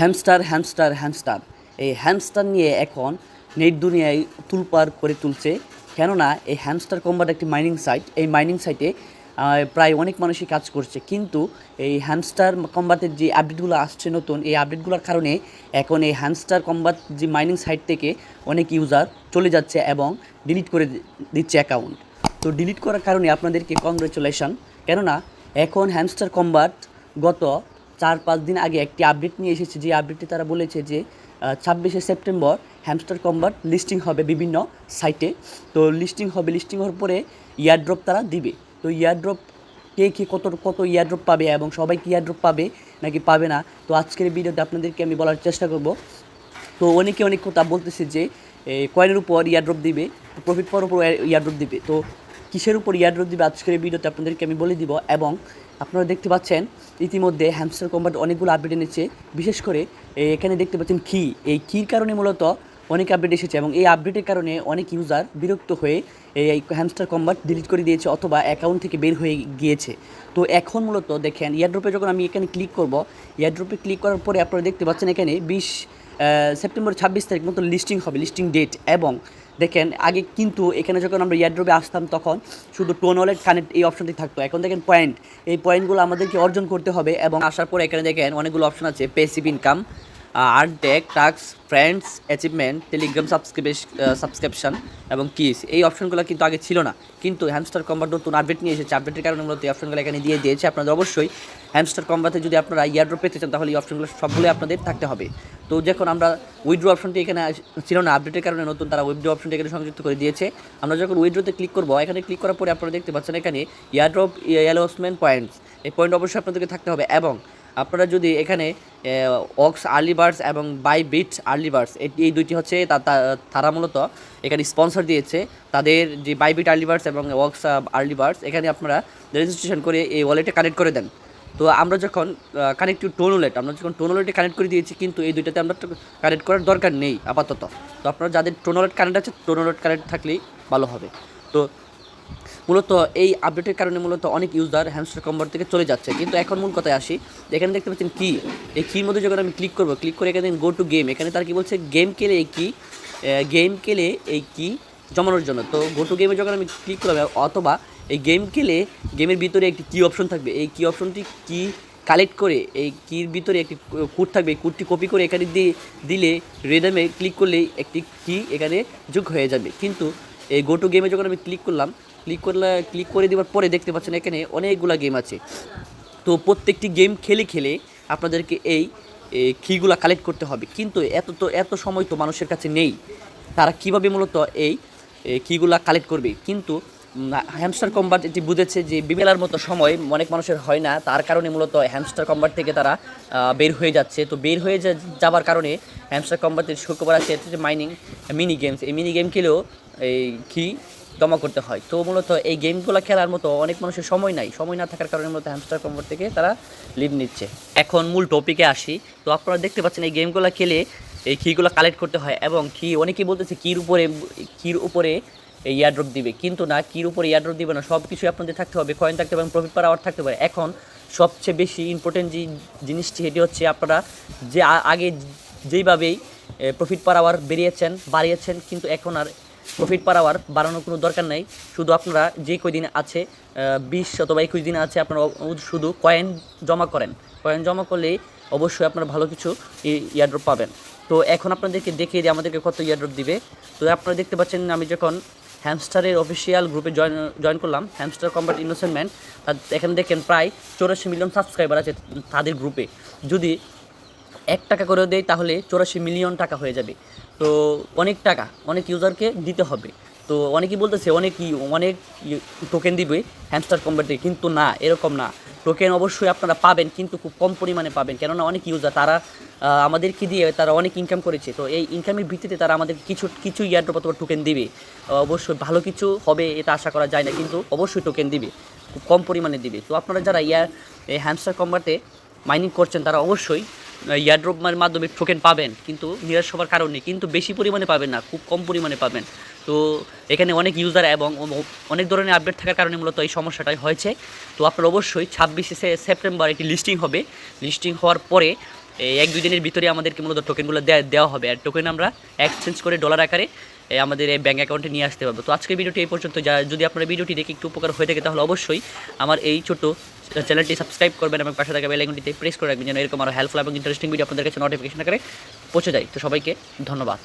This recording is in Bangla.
হ্যামস্টার হ্যামস্টার হ্যামস্টার এই হ্যামস্টার নিয়ে এখন নেট দুনিয়ায় তুলপার করে তুলছে। কেননা এই হ্যামস্টার কম্বাট একটি মাইনিং সাইট এই মাইনিং সাইটে প্রায় অনেক মানুষই কাজ করছে। কিন্তু এই হ্যামস্টার কম্বাতের যে আপডেটগুলো আসছে নতুন, এই আপডেটগুলোর কারণে এখন এই হ্যামস্টার কম্বাট যে মাইনিং সাইট থেকে অনেক ইউজার চলে যাচ্ছে এবং ডিলিট করে দিচ্ছে অ্যাকাউন্ট তো ডিলিট করার কারণে আপনাদেরকে কংগ্রেচুলেশন কেননা এখন হ্যামস্টার কম্বাট গত চার পাঁচ দিন আগে একটি আপডেট নিয়ে এসেছে, যে আপডেটে তারা বলেছে যে ছাব্বিশে সেপ্টেম্বর হ্যামস্টার কম্বাট লিস্টিং হবে বিভিন্ন সাইটে তো লিস্টিং হবে লিস্টিং হওয়ার পরে ইয়ারড্রপ তারা দিবে। তো ইয়ারড্রপ কে কে কত কত ইয়ারড্রপ পাবে এবং সবাই কি ইয়ারড্রপ পাবে নাকি পাবে না, তো আজকের ভিডিওতে আপনাদেরকে আমি বলার চেষ্টা করব। তো অনেকে অনেক কথা বলতেছে যে কয়েনের উপর ইয়ারড্রপ দিবে প্রফিট পাওয়ার উপর ইয়ারড্রপ দিবে। তো কিসের উপর ইয়ারড্রপ দিবে আজকের ভিডিওতে আপনাদেরকে আমি বলে দিব এবং আপনারা দেখতে পাচ্ছেন, ইতিমধ্যে হ্যামস্টার কম্বাট অনেকগুলো আপডেট এনেছে। বিশেষ করে এখানে দেখতে পাচ্ছেন কি? এই কির কারণে মূলত অনেক আপডেট এসেছে এবং এই আপডেটের কারণে অনেক ইউজার বিরক্ত হয়ে এই হ্যামস্টার কম্বাট ডিলিট করে দিয়েছে অথবা অ্যাকাউন্ট থেকে বের হয়ে গিয়েছে। তো এখন মূলত দেখেন ইয়ারড্রপে যখন আমি এখানে ক্লিক করব ইয়ারড্রপে ক্লিক করার পরে আপনারা দেখতে পাচ্ছেন এখানে বিশ সেপ্টেম্বর ছাব্বিশ তারিখ মতো লিস্টিং হবে লিস্টিং ডেট এবং দেখেন, আগে কিন্তু এখানে যখন আমরা ইয়ারড্রপে আসতাম তখন শুধু টোন ওয়ালেট কানেক্ট এই অপশনটি থাকতো। এখন দেখেন পয়েন্ট। এই পয়েন্টগুলো আমাদেরকে অর্জন করতে হবে এবং আসার পর এখানে দেখেন অনেকগুলো অপশন আছে passive income art day tasks friends achievement Telegram subscription এবং কিস এই অপশনগুলো কিন্তু আগে ছিল না। কিন্তু হ্যামস্টার কম্বার নতুন আপডেট নিয়ে এসেছে। আপডেটের কারণে মূলত এই অপশনগুলো এখানে দিয়ে দিয়েছে। আপনাদের অবশ্যই হ্যামস্টার কম্বাতে যদি আপনারা ইয়ারড্রপ পেতে চান, তাহলে এই অপশনগুলো সবগুলোই আপনাদের থাকতে হবে। তো যখন আমরা উইড্রো অপশনটি এখানে ছিল না। আপডেটের কারণে নতুন তারা উইড্রো অপশনটি এখানে সংযুক্ত করে দিয়েছে। আমরা যখন উইড্রোতে ক্লিক করব, এখানে ক্লিক করার পরে আপনারা দেখতে পাচ্ছেন এখানে ইয়ারড্রপ অ্যালোসমেন্ট পয়েন্টস এই পয়েন্ট অবশ্যই আপনাদেরকে থাকতে হবে। এবং আপনারা যদি এখানে অক্স আর্লি বার্ডস এবং বাই বিট আর্লি বার্ডস এই দুইটি হচ্ছে তারা মূলত এখানে স্পন্সর দিয়েছে। তাদের যে বাই বিট আর্লি বার্ডস এবং অক্স আর্লি বার্ডস, এখানে আপনারা রেজিস্ট্রেশন করে এই ওয়ালেটে কানেক্ট করে দেন। তো আমরা যখন কানেক্ট টু টোন ওয়ালেট, আমরা যখন টোন ওয়ালেটে কানেক্ট করে দিয়েছি, কিন্তু এই দুইটাতে আমরা কানেক্ট করার দরকার নেই আপাতত। তো আপনারা যাদের টোন ওয়ালেট কানেক্ট আছে, টোন ওয়ালেট কানেক্ট থাকলেই ভালো হবে। তো মূলত এই আপডেটের কারণে মূলত অনেক ইউজার হ্যামস্টার কম্বার থেকে চলে যাচ্ছে। কিন্তু এখন মূল কথায় আসি, এখানে দেখতে পাচ্ছেন কি? এই কির মধ্যে যখন আমি ক্লিক করব ক্লিক করে এখানে গো টু গেম এখানে তার কি বলছে? গেম খেলে এই কি গেম খেলে এই কি জমানোর জন্য। তো গো টু গেমে যখন আমি ক্লিক করব, অথবা এই গেম খেলে গেমের ভিতরে একটি কি অপশন থাকবে। এই কি অপশনটি কি কালেক্ট করে, এই কির ভিতরে একটি কোড থাকবে। এই কোডটি কপি করে এখানে দিয়ে দিলে রেডামে ক্লিক করলেই একটি কি এখানে যোগ হয়ে যাবে। কিন্তু এই গো টু গেমে যখন আমি ক্লিক করলাম ক্লিক করলে, ক্লিক করে দেওয়ার পরে দেখতে পাচ্ছেন এখানে অনেকগুলো গেম আছে। তো প্রত্যেকটি গেম খেলে খেলে আপনাদেরকে এই কিগুলো কালেক্ট করতে হবে। কিন্তু এত তো, এত সময় তো মানুষের কাছে নেই। তারা কীভাবে মূলত এই কিগুলা কালেক্ট করবে? কিন্তু হ্যামস্টার কম্বাট এটি বুঝেছে যে বিমেলার মতো সময় অনেক মানুষের হয় না। তার কারণে মূলত হ্যামস্টার কম্বাট থেকে তারা বের হয়ে যাচ্ছে। তো বের হয়ে যা- যাবার কারণে হ্যামস্টার কম্বাটের শুক্রবার আছে মাইনিং মিনি গেমস এই মিনি গেম খেলেও এই কি জমা করতে হয়। তো মূলত এই গেমগুলো খেলার মতো অনেক মানুষের সময় নাই। সময় না থাকার কারণে মূলত হ্যামস্টার কম্বাট থেকে তারা লিভ নিচ্ছে। এখন মূল টপিকে আসি। তো আপনারা দেখতে পাচ্ছেন এই গেমগুলো খেলে এই কিগুলো কালেক্ট করতে হয় এবং কি অনেকেই বলতেছে কির উপরে কির উপরে এই ইয়ারড্রপ দিবে। কিন্তু না কির উপরে ইয়ারড্রপ দিবে না। সব কিছুই আপনাদের থাকতে হবে। কয়েন থাকতে হবে এবং প্রফিট পার আওয়ার থাকতে পারে। এখন সবচেয়ে বেশি ইম্পর্টেন্ট যে জিনিসটি সেটি হচ্ছে আপনারা যে আগে যেইভাবেই প্রফিট পার আওয়ার বেরিয়েছেন, বাড়িয়েছেন, কিন্তু এখন আর প্রফিট পার আওয়ার বাড়ানোর কোনো দরকার নাই। শুধু আপনারা যে কদিন আছে বিশ অথবা একুশ দিন আছে, আপনারা শুধু কয়েন জমা করেন। কয়েন জমা করলেই অবশ্যই আপনারা ভালো কিছু ইয়ারড্রপ পাবেন। তো এখন আপনাদেরকে দেখিয়ে দিই আমাদেরকে কত ইয়ারড্রপ দিবে। তো আপনারা দেখতে পাচ্ছেন আমি যখন হ্যামস্টারের অফিসিয়াল গ্রুপে জয়েন জয়েন করলাম হ্যামস্টার কম্বাট ইনোসেন্টমেন্ট এখানে দেখেন প্রায় চৌরাশি মিলিয়ন সাবস্ক্রাইবার আছে তাদের গ্রুপে যদি এক টাকা করে দেয় তাহলে চৌরাশি মিলিয়ন টাকা হয়ে যাবে। তো অনেক টাকা, অনেক ইউজারকে দিতে হবে। তো অনেকেই বলতেছে, অনেক অনেক টোকেন দিবে হ্যামস্টার কম্বাটে কিন্তু না, এরকম না। টোকেন অবশ্যই আপনারা পাবেন, কিন্তু খুব কম পরিমাণে পাবেন। কেননা অনেক ইউজার তারা আমাদেরকে দিয়ে তারা অনেক ইনকাম করেছে। তো এই ইনকামের ভিত্তিতে তারা আমাদের কিছু কিছু ইয়ারড্রপ অথবা টোকেন দিবে অবশ্যই ভালো কিছু হবে, এটা আশা করা যায় না, কিন্তু অবশ্যই টোকেন দিবে। খুব কম পরিমাণে দিবে। তো আপনারা যারা ইয়ার এই হ্যামস্টার কম্বাটে মাইনিং করছেন, তারা অবশ্যই ইয়ারড্রপের মাধ্যমে টোকেন পাবেন, কিন্তু নিরাশ হওয়ার কারণে কিন্তু বেশি পরিমাণে পাবেন না, খুব কম পরিমাণে পাবেন। তো এখানে অনেক ইউজার এবং অনেক ধরনের আপডেট থাকার কারণে মূলত এই সমস্যাটাই হয়েছে। তো আপনার অবশ্যই ছাব্বিশে সেপ্টেম্বর একটি লিস্টিং হবে। লিস্টিং হওয়ার পরে এক দুই দিনের ভিতরে আমাদেরকে মূলত টোকেনগুলো দেওয়া হবে। আর টোকেন আমরা এক্সচেঞ্জ করে ডলার আকারে আমাদের এই ব্যাঙ্ক অ্যাকাউন্টে নিয়ে আসতে পারব। তো আজকের ভিডিওটি এই পর্যন্ত যা, যদি আপনারা ভিডিওটি দেখে একটু উপকার হয়ে থাকে, তাহলে অবশ্যই আমার এই ছোট চ্যানেলটি সাবস্ক্রাইব করবেন এবং পাশে থাকা বেলাইকনটিতে প্রেস করে রাখবেন যেন এরকম আরও হেল্পফুল এবং ইন্টারেস্টিং ভিডিও আপনাদের কাছে নোটিফিকেশন আকারে পৌঁছে যায়। তো সবাইকে ধন্যবাদ।